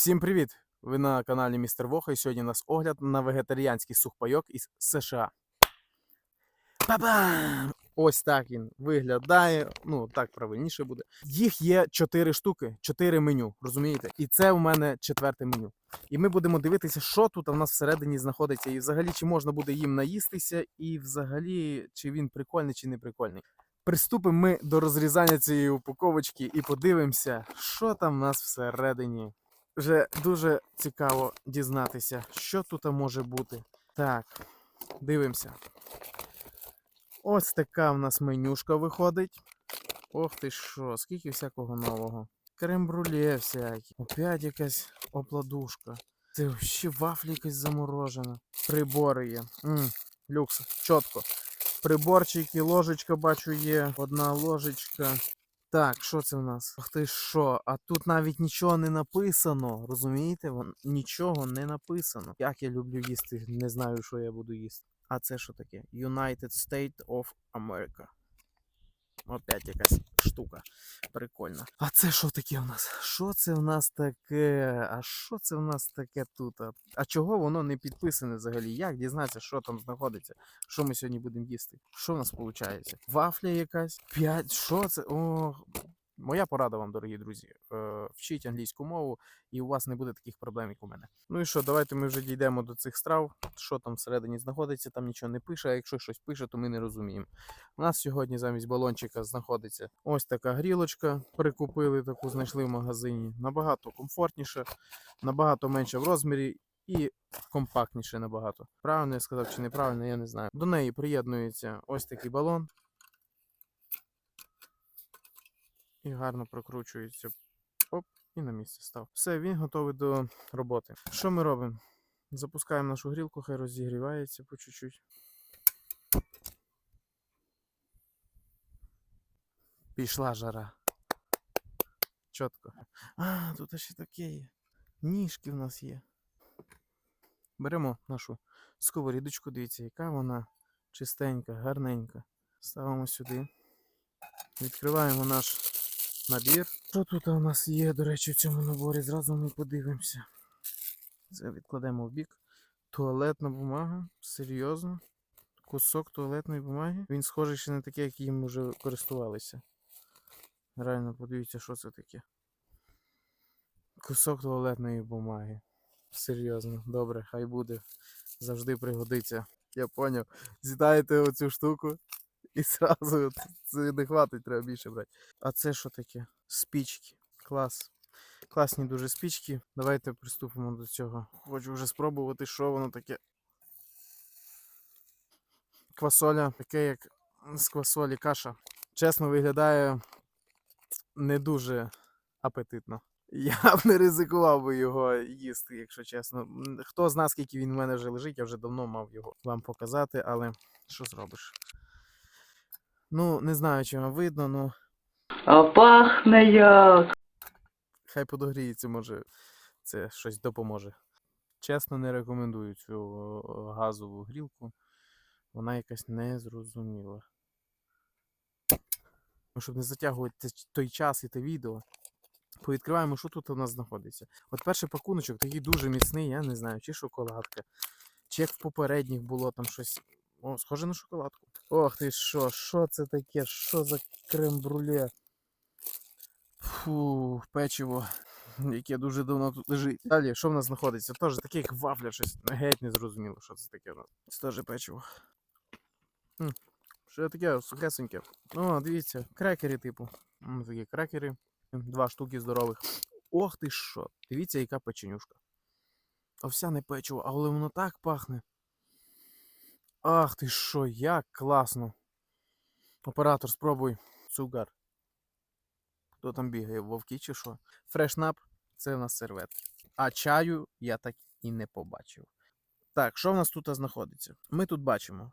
Всім привіт! Ви на каналі Містер Воха і сьогодні у нас огляд на вегетаріанський сухпайок із США. Па-бам! Ось так він виглядає. Ну, так правильніше буде. Їх є 4 штуки, 4 меню, розумієте? І це у мене четверте меню. І ми будемо дивитися, що тут у нас всередині знаходиться, і взагалі чи можна буде їм наїстися, і взагалі чи він прикольний, чи не прикольний. Приступимо ми до розрізання цієї упаковочки і подивимося, що там у нас всередині. Вже дуже цікаво дізнатися, що тут може бути. Так, дивимося. Ось така в нас менюшка виходить. Ох ти що, скільки всякого нового. Крем-бруле всякі. Опять якась обладушка. Це взагалі вафлі якась заморожена. Прибори є. м люкс, чітко. Приборчики, ложечка бачу є. Одна ложечка. Так, що це в нас? Ах ти що? А тут навіть нічого не написано. Розумієте? Вон- Нічого не написано. Як я люблю їсти, не знаю, що я буду їсти. А це що таке? United States of America. Опять якась штука. Прикольна. А це що таке в нас? Що це в нас таке? А що це в нас таке тут? А- А чого воно не підписане взагалі? Як дізнатися, що там знаходиться? Що ми сьогодні будемо їсти? Що в нас виходить? Вафля якась? П'ять. Що це? О, моя порада вам, дорогі друзі. Е, вчіть англійську мову, і у вас не буде таких проблем, як у мене. Ну і що, давайте ми вже дійдемо до цих страв. Що там всередині знаходиться, там нічого не пише, а якщо щось пише, то ми не розуміємо. У нас сьогодні замість балончика знаходиться ось така грілочка. Прикупили таку, знайшли в магазині. Набагато комфортніше, набагато менше в розмірі і компактніше набагато. Правильно я сказав чи неправильно, я не знаю. До неї приєднується ось такий балон. І гарно прокручується. Оп, і на місце став. Все, він готовий до роботи. Що ми робимо? Запускаємо нашу грілку, хай розігрівається по чуть-чуть. Пішла жара. Чітко. А, тут ще таке є. Ніжки в нас є. Беремо нашу сковорідочку, дивіться, яка вона чистенька, гарненька. Ставимо сюди. Відкриваємо наш набір. Що тут у нас є, до речі, в цьому наборі? Зразу ми подивимося. Це відкладемо в бік. Туалетна бумага. Серйозно. Кусок туалетної бумаги. Він схожий ще не такий, як їм вже користувалися. Реально, подивіться, що це таке. Кусок туалетної бумаги. Серйозно, добре, хай буде. Завжди пригодиться. Я поняв. З'їдаєте оцю штуку і зразу це не хватить, треба більше брати. А це що таке? Спічки. Клас. Класні дуже спічки. Давайте приступимо до цього. Хочу вже спробувати, що воно таке. Квасоля, таке як з квасолі каша. Чесно, виглядає не дуже апетитно. Я б не ризикував би його їсти, якщо чесно. Хто знає, скільки він в мене вже лежить, я вже давно мав його вам показати, але що зробиш? Ну, не знаю, чи вам видно, ну А пахне як. хай подогріється, може це щось допоможе. Чесно, не рекомендую цю газову грілку. Вона якась незрозуміла. Ну, щоб не затягувати той час і те відео. Повідкриваємо, що тут у нас знаходиться. От перший пакуночок такий дуже міцний, я не знаю, чи шоколадка, чи як в попередніх було там щось. О, схоже на шоколадку. Ох ти що, що це таке? Що за крем-бруле? Фу, печиво, яке дуже давно тут лежить. Далі, що в нас знаходиться? Теж таке, вафля, щось геть не зрозуміло, що це таке. у нас. Це теж печиво. Що таке сухесеньке? О, дивіться, крекери, типу. Такі крекери. Два штуки здорових. Ох ти що! Дивіться, яка печенюшка. Овсяне печиво, але воно так пахне. Ах ти що, як класно. Оператор, спробуй. Цугар. Хто там бігає? Вовки чи що? Фрешнап це в нас серветки. А чаю я так і не побачив. Так, що в нас тут знаходиться? Ми тут бачимо.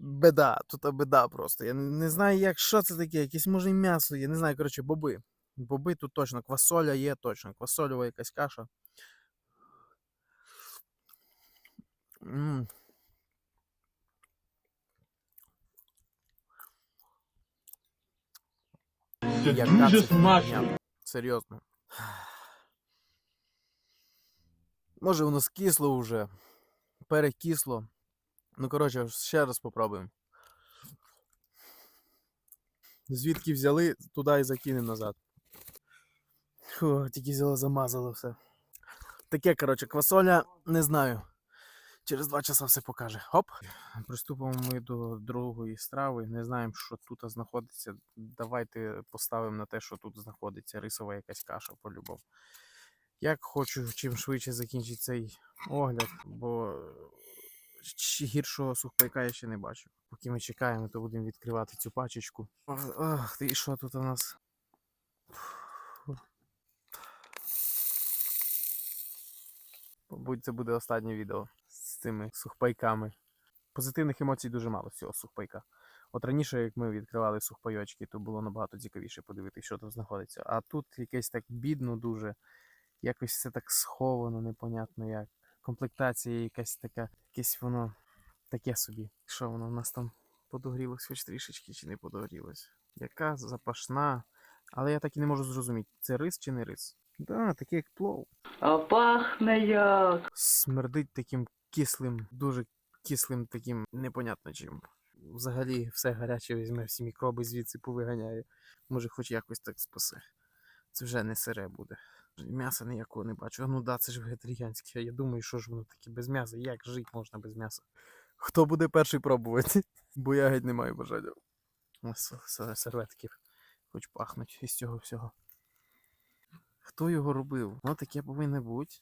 Беда, тут беда просто. Я не, знаю, як що це таке, якесь може м'ясо, я не знаю, коротше, боби. Боби тут точно, квасоля є точно, квасольова якась каша. М. Це Яка дуже це смачно. Серйозно. Може воно скисло вже, перекисло. Ну, коротше, ще раз попробуємо. Звідки взяли, туди і закинемо назад. Фу, тільки взяла, замазала все. Таке, коротше, квасоля, не знаю. Через два часа все покаже. Хоп. Приступимо ми до другої страви. Не знаємо, що тут знаходиться. Давайте поставимо на те, що тут знаходиться рисова якась каша по-любому. Як хочу чим швидше закінчити цей огляд, бо гіршого сухпайка я ще не бачу. Поки ми чекаємо, то будемо відкривати цю пачечку. Ах, ти що тут у нас? Мабуть, це буде останнє відео з цими сухпайками. Позитивних емоцій дуже мало з цього сухпайка. От раніше, як ми відкривали сухпайочки, то було набагато цікавіше подивитися, що там знаходиться. А тут якесь так бідно дуже, якось все так сховано, непонятно як. Комплектація якась така, якесь воно таке собі. Що воно в нас там подогрілось хоч трішечки чи не подогрілось? Яка запашна. Але я так і не можу зрозуміти, це рис чи не рис. Да, таке як плов А пахне як. смердить таким кислим, дуже кислим таким непонятно чим. Взагалі все гаряче візьме, всі мікроби звідси повиганяє. Може, хоч якось так спасе. Це вже не сире буде. М'яса ніякого не бачу. Ну да, це ж вегетаріанське. Я думаю, що ж воно таке без м'яса? Як жити можна без м'яса? Хто буде перший пробувати? Бо я геть не маю бажання. Ось серветки. Хоч пахнуть із цього всього. Хто його робив? Ну таке повинно бути.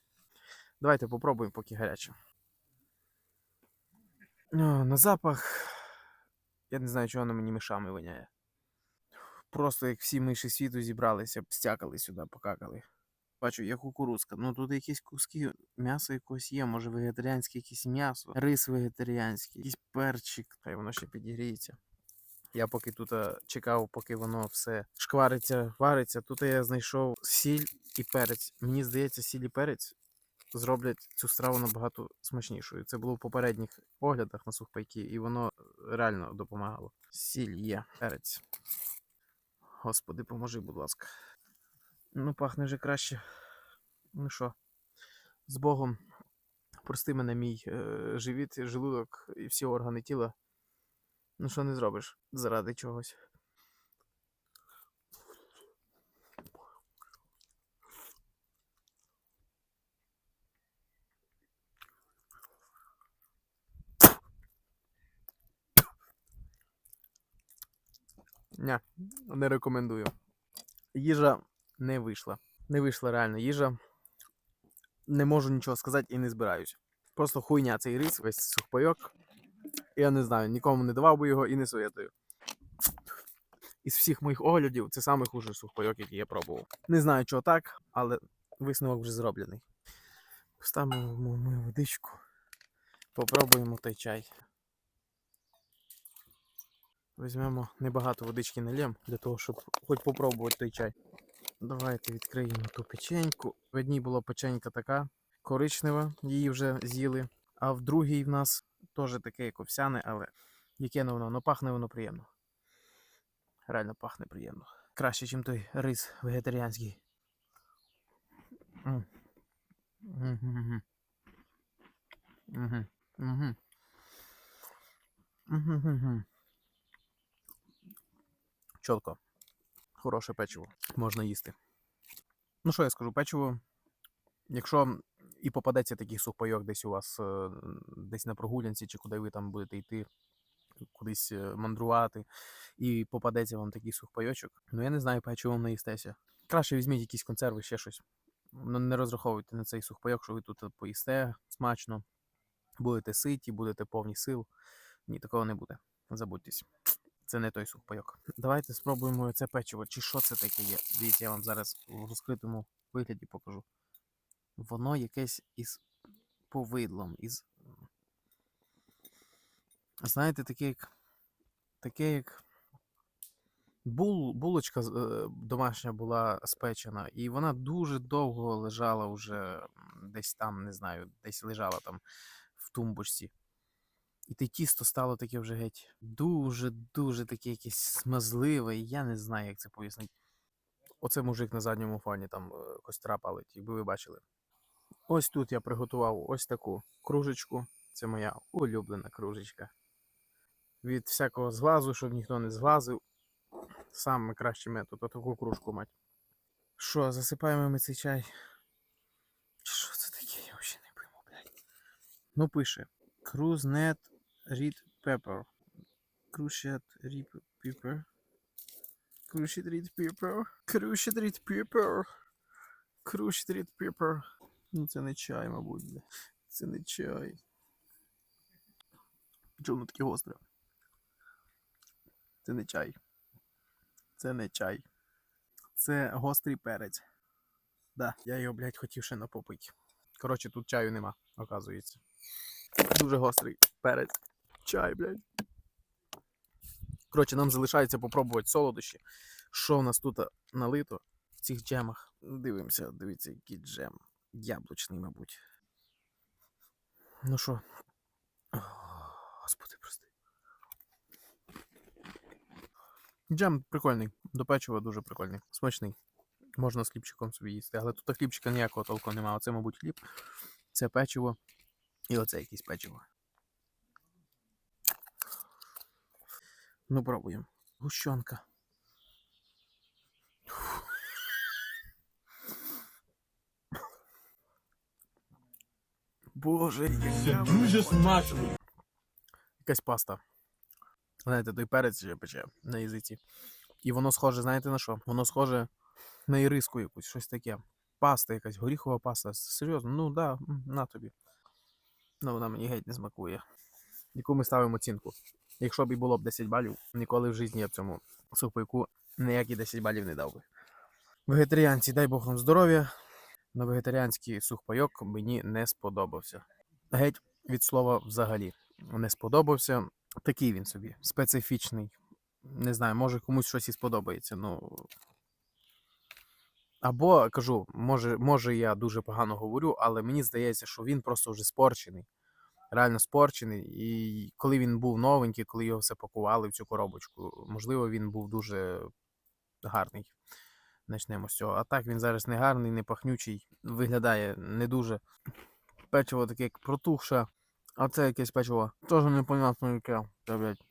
Давайте попробуємо, поки гаряче. На запах. Я не знаю, чого воно мені мишами воняє. Просто як всі миші світу зібралися, стякали сюди, покакали. Бачу, є кукурузка. Ну тут якісь куски м'яса якогось є, може вегетаріанське якесь м'ясо, рис вегетаріанський, якийсь перчик, хай воно ще підігріється. Я поки тут е, чекав, поки воно все шквариться, вариться. Тут я знайшов сіль і перець. Мені здається, сіль і перець зроблять цю страву набагато смачнішою. Це було в попередніх оглядах на сухпайки, і воно реально допомагало. Сіль є, перець. Господи, поможи, будь ласка. Ну, пахне вже краще. Ну що, з Богом. Прости мене, мій е, живіт, желудок і всі органи тіла. Ну що не зробиш заради чогось. Ня, не рекомендую. Їжа не вийшла. Не вийшла реально їжа. Не можу нічого сказати і не збираюсь. Просто хуйня цей рис, весь сухпайок. Я не знаю, нікому не давав би його і не советую. Із всіх моїх оглядів це самий хужий сухпайок, який я пробував. Не знаю, чого так, але висновок вже зроблений. Поставимо мою водичку. Попробуємо той чай. Візьмемо небагато водички нальємо для того, щоб хоч попробувати той чай. Давайте відкриємо ту печеньку. В одній була печенька така коричнева, її вже з'їли. А в другій в нас теж таке як овсяне, але яке воно, ну пахне воно приємно. Реально пахне приємно. Краще, ніж той рис вегетаріанський. М. Чітко. Хороше печиво. Можна їсти. Ну що я скажу, печиво. Якщо і попадеться такий сухпайок десь у вас е, десь на прогулянці, чи куди ви там будете йти, кудись е, мандрувати, і попадеться вам такий сухпайочок, ну я не знаю, печиво вам наїстеся. Краще візьміть якісь консерви, ще щось. Ну, не розраховуйте на цей сухпайок, що ви тут поїсте смачно, будете ситі, будете повні сил. Ні, такого не буде. Забудьтесь. Це не той сухпайок. Давайте спробуємо це печиво. Чи що це таке є? Дивіться, я вам зараз в розкритому вигляді покажу. Воно якесь із повидлом, із. Знаєте, таке як. Таке як. Бул, булочка е, домашня була спечена, і вона дуже довго лежала вже десь там, не знаю, десь лежала там в тумбочці. І те тісто стало таке вже геть дуже-дуже таке якесь смазливе, і я не знаю, як це пояснити. Оце мужик на задньому фоні там е, костра палить, якби ви бачили. Ось тут я приготував ось таку кружечку. Це моя улюблена кружечка. Від всякого зглазу, щоб ніхто не зглазив. Саме кращий метод отаку кружку мати. Що, засипаємо ми цей чай? Що це таке? Я взагалі не пойму, блядь. Ну, пише. Cruise Reed Pepper. Cruciate Reed Pepper. Cruciate Reed Pepper. Cruciate Reed Pepper. Cruciate Reed Pepper. Ну, це не чай, мабуть. бля. Це не чай. Чому воно таке гостре? Це не чай. Це не чай. Це гострий перець. Да, я його, блядь, хотів ще напопити. Коротше, тут чаю нема, оказується. Дуже гострий перець. Чай, блядь. Коротше, нам залишається попробувати солодощі. Що в нас тут налито в цих джемах. Дивимося, дивіться, який джем. Яблучний, мабуть. Ну що? Господи, прости. Джем прикольний. До печива дуже прикольний. Смачний. Можна з хлібчиком собі їсти. Але тут хлібчика ніякого толку немає. Оце, мабуть, хліб. Це печиво. І оце якесь печиво. Ну, пробуємо. Гущонка. Боже, яка Дуже смачно. якась паста. Знаєте, той перець ще пече на язиці. І воно схоже, знаєте на що? Воно схоже на іриску якусь, щось таке. Паста якась, горіхова паста. Серйозно, ну да, на тобі. Ну, вона мені геть не смакує. Яку ми ставимо оцінку. Якщо б і було б 10 балів, ніколи в житті я б цьому супику ніякі 10 балів не дав би. Вегетаріанці, дай Бог вам здоров'я. На вегетаріанський сухпайок мені не сподобався. Геть від слова взагалі не сподобався. Такий він собі, специфічний. Не знаю, може комусь щось і сподобається. Ну. Або кажу, може, може я дуже погано говорю, але мені здається, що він просто вже спорчений. Реально спорчений. І коли він був новенький, коли його все пакували в цю коробочку, можливо, він був дуже гарний. Начнемо з цього. А так він зараз не гарний, не пахнючий, виглядає не дуже. Печиво таке як протухше. А це якесь печиво. Теж непонятно яке. Та, блядь.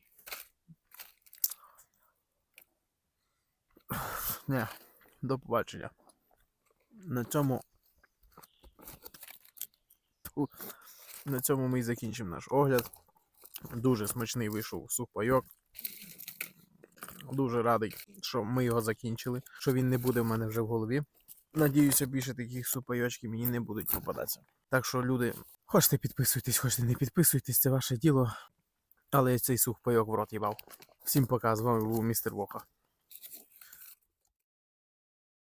Не, до побачення. На цьому. На цьому ми і закінчимо наш огляд. Дуже смачний вийшов сухпайок. Дуже радий, що ми його закінчили, що він не буде в мене вже в голові. Надіюся, більше таких супайочків мені не будуть попадатися. Так що, люди, хочете підписуйтесь, хочете не підписуйтесь, це ваше діло. Але я цей сухпайок в рот їбав. Всім пока, з вами був містер Воха.